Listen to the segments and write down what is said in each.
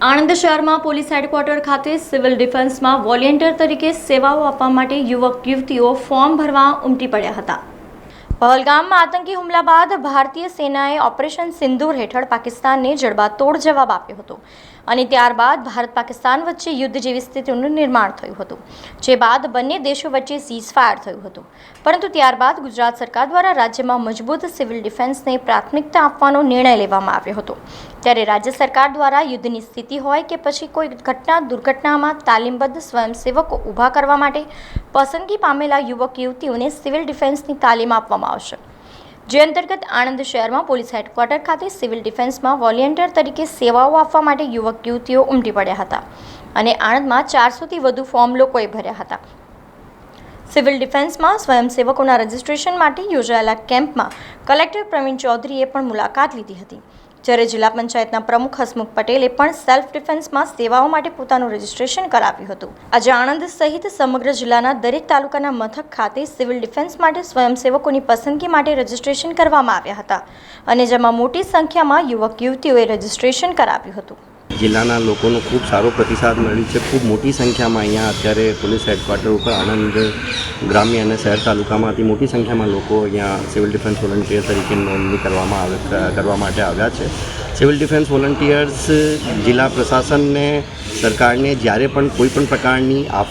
આણંદ શહેરમાં police headquarter ખાતે civil ડિફેન્સમાં વોલેન્ટિયર તરીકે સેવાઓ આપવા માટે યુવક યુવતીઓ ફોર્મ ભરવા ઉમટી પડ્યા હતા. પહલગામમાં આતંકી હુમલા બાદ ભારતીય સેનાએ ઓપરેશન સિંદૂર હેઠળ પાકિસ્તાનને જડબાતોડ જવાબ આપ્યો હતો. અને ત્યારબાદ ભારત પાકિસ્તાન વચ્ચે યુદ્ધ જેવી સ્થિતિનું નિર્માણ થયું હતું, જે બાદ બંને દેશો વચ્ચે સીઝ ફાયર થયું હતું. પરંતુ ત્યારબાદ ગુજરાત સરકાર દ્વારા રાજ્યમાં મજબૂત સિવિલ ડિફેન્સને પ્રાથમિકતા આપવાનો નિર્ણય લેવામાં આવ્યો હતો. ત્યારે રાજ્ય સરકાર દ્વારા યુદ્ધની સ્થિતિ હોય કે પછી કોઈ ઘટના દુર્ઘટનામાં તાલીમબદ્ધ સ્વયંસેવકો ઊભા કરવા માટે પસંદગી પામેલા યુવક યુવતીઓને સિવિલ ડિફેન્સની તાલીમ આપવામાં આવશે. જે અંતર્ગત આણંદ શહેરમાં પોલીસ હેડક્વાર્ટર ખાતે સિવિલ ડિફેન્સમાં વોલેન્ટિયર તરીકે સેવાઓ આપવા માટે યુવક યુવતીઓ ઉમટી પડ્યા હતા અને આણંદમાં ચારસોથી વધુ ફોર્મ લોકોએ ભર્યા હતા. સિવિલ ડિફેન્સમાં સ્વયંસેવકોના રજિસ્ટ્રેશન માટે યોજાયેલા કેમ્પમાં કલેક્ટર પ્રવીણ ચૌધરીએ પણ મુલાકાત લીધી હતી. જ્યારે જિલ્લા પંચાયતના પ્રમુખ હસમુખ પટેલે પણ સેલ્ફ ડિફેન્સમાં સેવાઓ માટે પોતાનું રજિસ્ટ્રેશન કરાવ્યું હતું. આજે આણંદ સહિત સમગ્ર જિલ્લાના દરેક તાલુકાના મથક ખાતે સિવિલ ડિફેન્સ માટે સ્વયંસેવકોની પસંદગી માટે રજિસ્ટ્રેશન કરવામાં આવ્યા હતા. અને જેમાં મોટી સંખ્યામાં યુવક યુવતીઓએ રજિસ્ટ્રેશન કરાવ્યું હતું. જિલ્લાના લોકોનો ખૂબ સારો પ્રતિસાદ મળ્યો છે. ખૂબ મોટી સંખ્યામાં અહીંયા અત્યારે પોલીસ હેડક્વાર્ટર ઉપર આણંદ ગ્રામ્ય અને શહેર તાલુકામાંથી મોટી સંખ્યામાં લોકો અહીંયા સિવિલ ડિફેન્સ વોલન્ટિયર તરીકે નોંધણી કરવામાં આવે કરવા માટે આવ્યા છે. સિવિલ ડિફેન્સ વોલન્ટિયર્સ જિલ્લા પ્રશાસનને, સરકારને જ્યારે પણ કોઈ પણ પ્રકારની આપ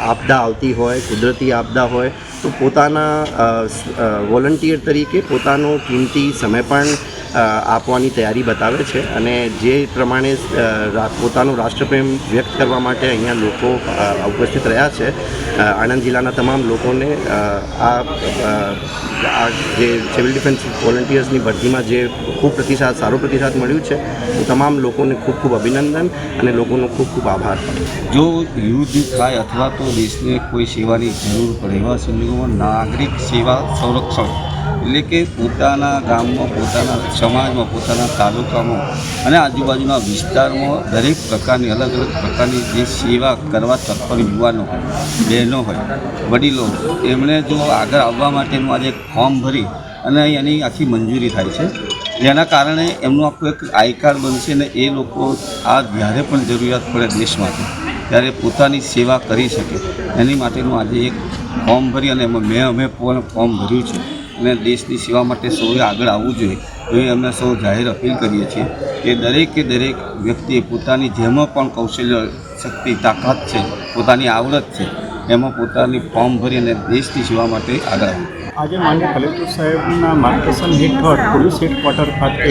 આપદા આવતી હોય, કુદરતી આપદા હોય, તો પોતાના વોલન્ટિયર તરીકે પોતાનો કિંમતી સમય પણ આપવાની તૈયારી બતાવે છે અને જે પ્રમાણે પોતાનું રાષ્ટ્રપ્રેમ વ્યક્ત કરવા માટે અહીંયા લોકો ઉપસ્થિત રહ્યા છે આણંદ જિલ્લાના તમામ લોકોને આ જે સિવિલ ડિફેન્સ વોલન્ટિયર્સની ભરતીમાં જે ખૂબ પ્રતિસાદ, સારો પ્રતિસાદ મળ્યું છે, તો તમામ લોકોને ખૂબ ખૂબ અભિનંદન અને લોકોનો ખૂબ ખૂબ આભાર. જો યુદ્ધ થાય અથવા તો દેશને કોઈ સેવાની જરૂર પડે એવા સંજોગોમાં નાગરિક સેવા સંરક્ષણ એટલે કે પોતાના ગામમાં, પોતાના સમાજમાં, પોતાના તાલુકામાં અને આજુબાજુના વિસ્તારમાં દરેક પ્રકારની, અલગ અલગ પ્રકારની જે સેવા કરવા તત્પર યુવાનો બહેનો હોય, વડીલો એમણે જો આગળ આવવા માટેનું આજે ફોર્મ ભરી અને એની આખી મંજૂરી થાય છે. જેના કારણે એમનું આખું એક આઈ કાર્ડ બનશે અને એ લોકો આ જ્યારે પણ જરૂરિયાત પડે દેશ માટે ત્યારે પોતાની સેવા કરી શકે. એની માટેનું આજે એક ફોર્મ ભરી અને એમાં મેં, અમે પણ ફોર્મ ભર્યું છે. અને દેશની સેવા માટે સૌએ આગળ આવવું જોઈએ. એવી અમે સૌ જાહેર અપીલ કરીએ છીએ કે દરેકે દરેક વ્યક્તિએ પોતાની જેમાં પણ કૌશલ્ય શક્તિ, તાકાત છે, પોતાની આવડત છે, એમાં પોતાની ફોર્મ ભરી અને દેશની સેવા માટે આગળ આવવું આજે માન્ય કલેક્ટર સાહેબના માર્ગદર્શન હેઠળ પોલીસ હેડક્વાર્ટર ખાતે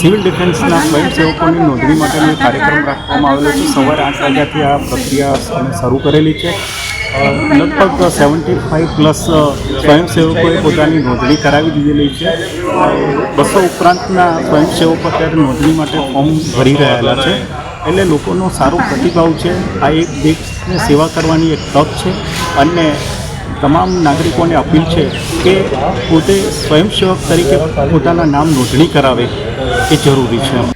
સિવિલ ડિફેન્સના સ્વયંસેવકોની નોંધણી માટેનો કાર્યક્રમ રાખવામાં આવેલો છે. સવારે આઠ વાગ્યાથી આ પ્રક્રિયા શરૂ કરેલી છે. લગભગ સેવન્ટી ફાઇવ પ્લસ સ્વયંસેવકોએ પોતાની નોંધણી કરાવી દીધેલી છે. બસો ઉપરાંતના સ્વયંસેવકો અત્યારે નોંધણી માટે ફોર્મ ભરી રહેલા છે. એટલે લોકોનો સારો પ્રતિભાવ છે. આ એક દેશને સેવા કરવાની એક તક છે. અને તમામ નાગરિકોને અપીલ છે કે પોતે સ્વયંસેવક તરીકે પોતાના નામ નોંધણી કરાવે, એ જરૂરી છે.